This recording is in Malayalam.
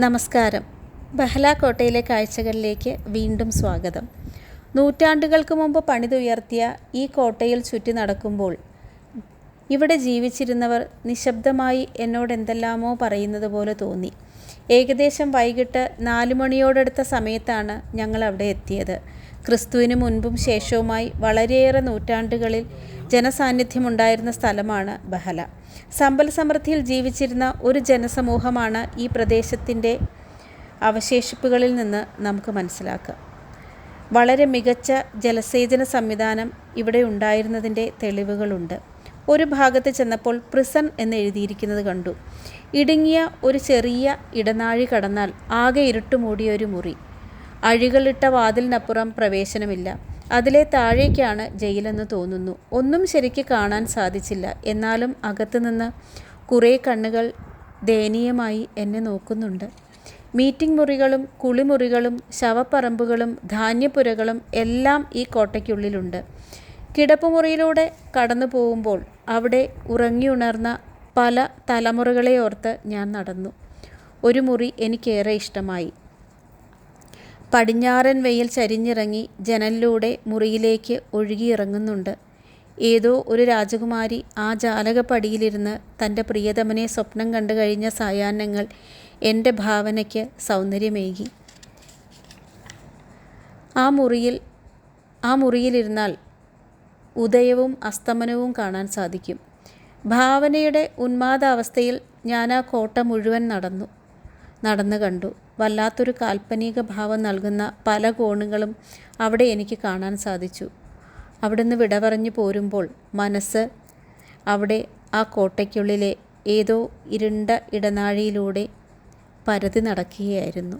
നമസ്കാരം. ബഹ്ല കോട്ടയിലെ കാഴ്ചകളിലേക്ക് വീണ്ടും സ്വാഗതം. നൂറ്റാണ്ടുകൾക്ക് മുമ്പ് പണിതുയർത്തിയ ഈ കോട്ടയിൽ ചുറ്റി നടക്കുമ്പോൾ ഇവിടെ ജീവിച്ചിരുന്നവർ നിശബ്ദമായി എന്നോട് എന്തെല്ലാമോ പറയുന്നത് പോലെ തോന്നി. ഏകദേശം വൈകിട്ട് നാലു മണിയോടടുത്ത സമയത്താണ് ഞങ്ങൾ അവിടെ എത്തിയത്. ക്രിസ്തുവിന് മുൻപും ശേഷവുമായി വളരെയേറെ നൂറ്റാണ്ടുകളിൽ ജനസാന്നിധ്യമുണ്ടായിരുന്ന സ്ഥലമാണ് ബഹല. സമ്പൽ സമൃദ്ധിയിൽ ജീവിച്ചിരുന്ന ഒരു ജനസമൂഹമാണ് ഈ പ്രദേശത്തിന്റെ അവശേഷിപ്പുകളിൽ നിന്ന് നമുക്ക് മനസ്സിലാക്കാം. വളരെ മികച്ച ജലസേചന സംവിധാനം ഇവിടെ ഉണ്ടായിരുന്നതിന്റെ തെളിവുകളുണ്ട്. ഒരു ഭാഗത്ത് ചെന്നപ്പോൾ പ്രിസൺ എന്ന് എഴുതിയിരിക്കുന്നത് കണ്ടു. ഇടുങ്ങിയ ഒരു ചെറിയ ഇടനാഴി കടന്നാൽ ആകെ ഇരുട്ടുമൂടിയ ഒരു മുറി. അഴികളിട്ട വാതിലിനപ്പുറം പ്രവേശനമില്ല. അതിലെ താഴേക്കാണ് ജയിലെന്ന് തോന്നുന്നു. ഒന്നും ശരിക്ക് കാണാൻ സാധിച്ചില്ല. എന്നാലും അകത്തുനിന്ന് കുറേ കണ്ണുകൾ ദയനീയമായി എന്നെ നോക്കുന്നുണ്ട്. മീറ്റിംഗ് മുറികളും കുളിമുറികളും ശവപ്പറമ്പുകളും ധാന്യപ്പുരകളും എല്ലാം ഈ കോട്ടയ്ക്കുള്ളിലുണ്ട്. കിടപ്പുമുറിയിലൂടെ കടന്നു പോകുമ്പോൾ അവിടെ ഉറങ്ങിയുണർന്ന പല തലമുറകളെ ഓർത്ത് ഞാൻ നടന്നു. ഒരു മുറി എനിക്കേറെ ഇഷ്ടമായി. പടിഞ്ഞാറൻ വെയിൽ ചരിഞ്ഞിറങ്ങി ജനലിലൂടെ മുറിയിലേക്ക് ഒഴുകിയിറങ്ങുന്നുണ്ട്. ഏതോ ഒരു രാജകുമാരി ആ ജാലകപ്പടിയിലിരുന്ന് തന്റെ പ്രിയതമനെ സ്വപ്നം കണ്ടു കഴിഞ്ഞ സായാഹ്നങ്ങൾ എന്റെ ഭാവനയ്ക്ക് സൗന്ദര്യമേകി. ആ മുറിയിൽ ആ മുറിയിലിരുന്നാൽ ഉദയവും അസ്തമനവും കാണാൻ സാധിക്കും. ഭാവനയുടെ ഉന്മാദാവസ്ഥയിൽ ഞാൻ ആ കോട്ട മുഴുവൻ നടന്നു. നടന്നു കണ്ടു. വല്ലാത്തൊരു കാൽപ്പനിക ഭാവം നൽകുന്ന പല കോണുകളും അവിടെ എനിക്ക് കാണാൻ സാധിച്ചു. അവിടുന്ന് വിട പറഞ്ഞു പോരുമ്പോൾ മനസ്സ് അവിടെ ആ കോട്ടയ്ക്കുള്ളിലെ ഏതോ ഇരുണ്ട ഇടനാഴിയിലൂടെ പരതി നടക്കുകയായിരുന്നു.